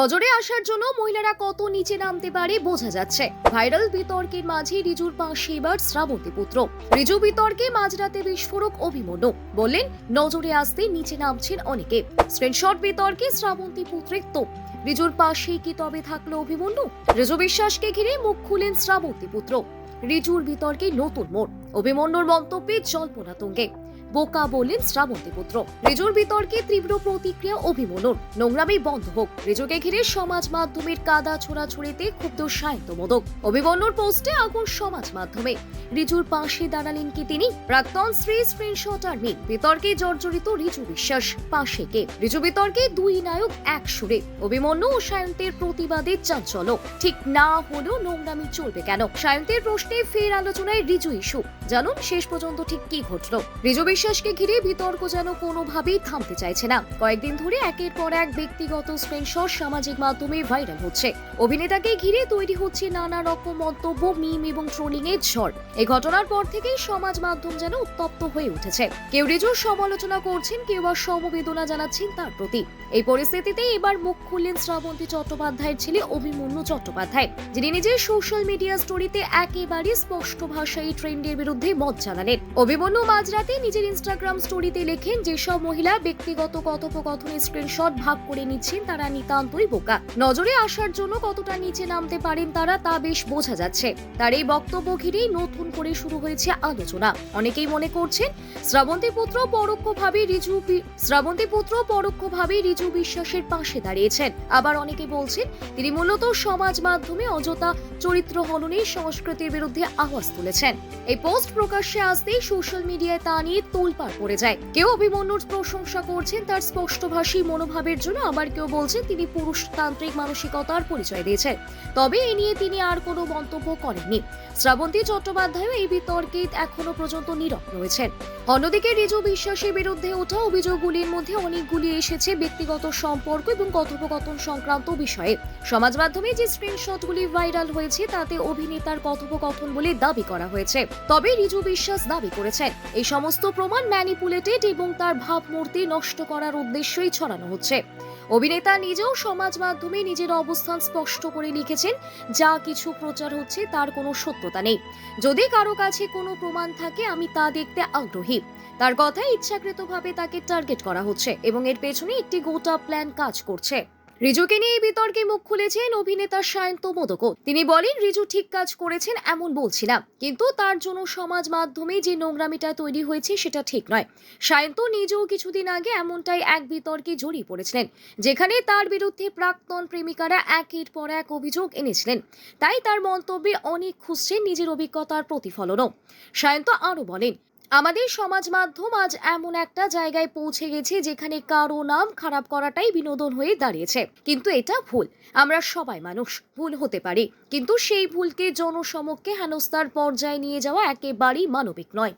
নজরে আসার জন্য মহিলারা কত নিচে নামতে পারে বোঝা যাচ্ছে। ভাইরাল বিতর্কের মাঝে রিজুর পাশে এবার শ্রাবন্তী পুত্র। রিজু বিতর্কে মাঝরাতে বিস্ফোরক অভিমন্যু। বললেন, নজরে আসতে নিচে নামছেন অনেকে। স্ক্রিনশট বিতর্কে শ্রাবন্তী পুত্রের তো। রিজুর পাশে কি তবে থাকল অভিমন্যু? রিজু বিশ্বাসকে ঘিরে মুখ খুলেন শ্রাবন্তী পুত্র। রিজুর বিতর্কে নতুন মোড়। অভিমন্যুর মন্তব্যে জল্পনা তুঙ্গে। বোকা বললেন শ্রাবন্তী পুত্র। রিজুর বিতর্কে তীব্র প্রতিক্রিয়া অভিমন্যুর নোংরামি বন্ধ হোক। রিজুকে ঘিরে সমাজ মাধ্যমের কাদা ছোড়াছুড়িতে ক্ষুব্ধ সাহিত্য মোদক। অভিমন্যুর পোস্টে আগুন সমাজ মাধ্যমে। রিজুর পাশে দাঁড়ালেন কি তিনি? প্রাক্তন স্ত্রী স্ক্রিনশট আর মিট বিতর্কে জর্জরিত রিজু বিশ্বাস। পাশে কে? রিজু বিতর্কে দুই নায়ক এক সুরে। অভিমন্যু ও সায়ন্তের প্রতিবাদে চাঞ্চল্য। ঠিক না হলেও নোংরামি চলবে কেন? সায়ন্তের প্রশ্নে ফের আলোচনায় রিজু ইস্যু। জানুন শেষ পর্যন্ত ঠিক কি ঘটল। রিজু বিশ্বাসকে ঘিরে বিতর্ক যেন কোনোভাবেই থামতে চাইছে না। কয়েকদিন ধরে একের পর এক ব্যক্তিগত স্ক্রিনশট সামাজিক মাধ্যমে ভাইরাল হচ্ছে। অভিনেতাকে ঘিরে তৈরি হচ্ছে নানা রকম মন্তব্য, মিম এবং ট্রোলিং এর ঝড়। এই ঘটনার পর থেকেই সমাজ মাধ্যম যেন উত্তপ্ত হয়ে উঠেছে। কেউ রিজুর সমালোচনা করছেন, কেউ বা সমবেদনা জানাচ্ছেন তার প্রতি। এই পরিস্থিতিতে এবার মুখ খুললেন শ্রাবন্তী চট্টোপাধ্যায়ের ছেলে অভিমন্যু চট্টোপাধ্যায়, যিনি নিজের সোশ্যাল মিডিয়া স্টোরিতে একেবারে স্পষ্ট ভাষায় ট্রেন্ডের বিরুদ্ধে মত জানালেন। অভিমন্যু মাঝরাতে নিজের ইনস্টাগ্রাম স্টোরিতে লেখেন, যেসব মহিলা ব্যক্তিগত কথোপকথনের স্ক্রিনশট ভাগ করে নিচ্ছেন, তারা নিতান্তই বোকা। নজরে আসার জন্য কতটা নিচে নামতে পারেন তারা, তা বেশ বোঝা যাচ্ছে। তার এই বক্তব্য ঘিরেই নতুন করে শুরু হয়েছে আলোচনা। অনেকেই মনে করছেন, শ্রাবন্তী পুত্র পরোক্ষভাবে রিজু শ্রাবন্তী পুত্র পরোক্ষভাবে রিজু বিশ্বাসের পাশে দাঁড়িয়েছেন। আবার অনেকে বলছেন, তিনি মূলত সমাজ মাধ্যমে অযথা চরিত্র হননের সংস্কৃতির বিরুদ্ধে আওয়াজ তুলেছেন। এই পোস্ট প্রকাশ্যে আসতেই সোশ্যাল মিডিয়ায় তা নিয়ে তোলপাড় পড়ে যায়। কেউ অভিমন্যুর প্রশংসা করছেন, তার স্পষ্টভাষী মনোভাবের জন্য আবার কেউ বলছেন, তিনি পুরুষতান্ত্রিক মানসিকতার পরিচয় দিয়েছেন। তবে এ নিয়ে তিনি আর কোনো মন্তব্য করেননি। শ্রাবন্তী চট্টোপাধ্যায় এই বিতর্কে এখনও পর্যন্ত নীরব রয়েছেন। অন্যদিকে রিজু বিশ্বাসের বিরুদ্ধে ওঠা অভিযোগগুলির মধ্যে অনেকগুলি এসেছে ব্যক্তিগত সম্পর্ক এবং কথোপকথন সংক্রান্ত বিষয়ে। সমাজ মাধ্যমে যে স্ক্রিনশটগুলি ভাইরাল হয়েছে, তাতে অভিনেতার কথোপকথন বলে দাবি করা হয়েছে। তবে রিজু বিশ্বাস দাবি করেছেন, এই সমস্ত প্রমাণ ম্যানিপুলেটেড এবং তার ভাবমূর্তি নষ্ট করার উদ্দেশ্যই ছড়ানো হচ্ছে। অভিনেতা নিজেও সমাজ মাধ্যমে নিজের অবস্থান স্পষ্ট করে লিখেছেন, যা কিছু প্রচার হচ্ছে তার কোনো সত্যতা নেই। যদি কারও কাছে কোনো প্রমাণ থাকে, আমি তা দেখতে আগ্রহী। তার কথায় ইচ্ছাকৃতভাবে তাকে টার্গেট করা হচ্ছে এবং এর পেছনে একটি গোটা প্ল্যান কাজ করছে। রিজুকে নিয়ে এই বিতর্কে মুখ খুলেছেন অভিনেতা সায়ন্ত মোদক তিনি বলেন, রিজু ঠিক কাজ করেছেন এমন বলছি না কিন্তু তার জন্য সমাজ মাধ্যমে যে নোংরামিটা তৈরি হয়েছে সেটা ঠিক নয়। সায়ন্ত নিজেও কিছুদিন আগে এমনটাই এক বিতর্কে জড়িয়ে পড়েছিলেন, যেখানে তার বিরুদ্ধে প্রাক্তন প্রেমিকারা একের পর এক অভিযোগ এনেছিলেন। তাই তার মন্তব্যে অনেক খুঁজছেন নিজের অভিজ্ঞতার প্রতিফলনও। সায়ন্ত আরও বলেন আমাদের সমাজ মাধ্যম আজ এমন একটা জায়গায় পৌঁছে গেছে যেখানে কারও নাম খারাপ করাটাই বিনোদন হয়ে দাঁড়িয়েছে। কিন্তু এটা ভুল। আমরা সবাই মানুষ, ভুল হতে পারি। কিন্তু সেই ভুলকে জনসমক্ষে হেনস্থার পর্যায়ে নিয়ে যাওয়া একেবারেই মানবিক নয়।